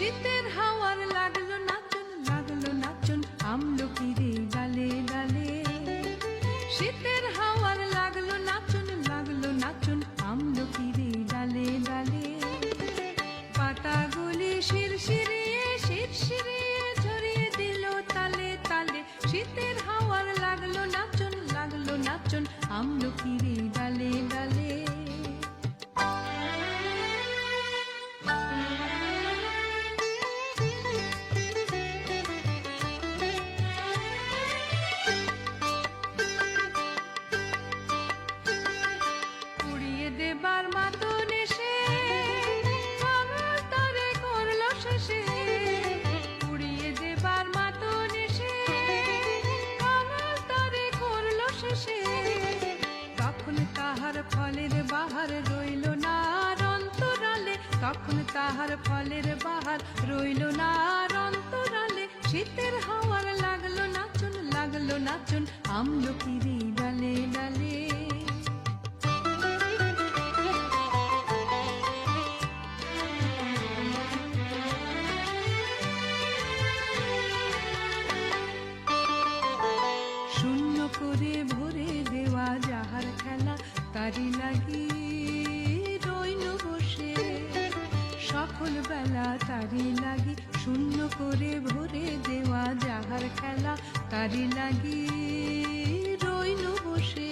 শীতের হাওয়ার লাগল নাচন লাগল নাচন আমলকিরে ডালে ডালে শীতের হাওয়ার লাগল নাচন লাগল নাচন আমলকিরে ডালে ডালে পাতাগুলি শিরশিরিয়ে শিরশিরিয়ে ঝরিয়ে দিল তালে তালে। শীতের হাওয়ার লাগল নাচন লাগল নাচন আমলকিরে ডালে ডালে তখন তাহার ফলের বাহার রইল না আর অন্তরালে। শীতের হাওয়ার লাগল নাচন লাগল নাচন আমলকিরি ডালে ডালে। শূন্য করে ভরে দেওয়া যাহার খেলা তারি লাগি। সকল বেলা তারি লাগি শূন্য করে ভরে দেওয়া যাহার খেলা তারি লাগি রইল বসে।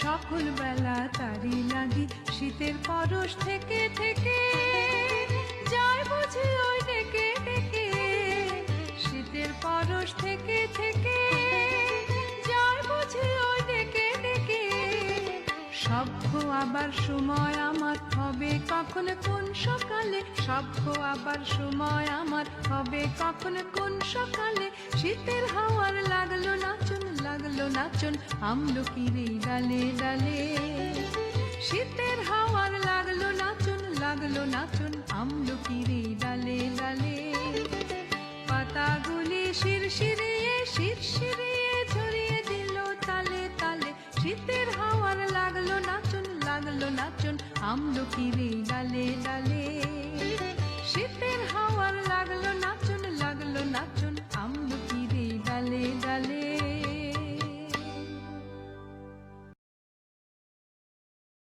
সকল বেলা তারি লাগি শীতের পরশ থেকে থেকে যায় বুঝি ওই ডেকে ডেকে। শীতের পরশ থেকে থেকে যায় বুঝি ওই ডেকে ডেকে। সভ্য আবার সময় আমার কখন কোন সকালে? সভ্য আবার সময় আমার হবে কখন কোন সকালে? শীতের হাওয়ার লাগল নাচন লাগল নাচন, আমলকিরে ডালে ডালে। শীতের হাওয়ার লাগল নাচন লাগল নাচন, আমলকিরে ডালে ডালে। পাতাগুলি শিরশিরিয়ে শিরশিরিয়ে ঝরিয়ে দিল তালে তালে। শীতের লাগল নাচন আমলকিরে ডালে ডালে শীতের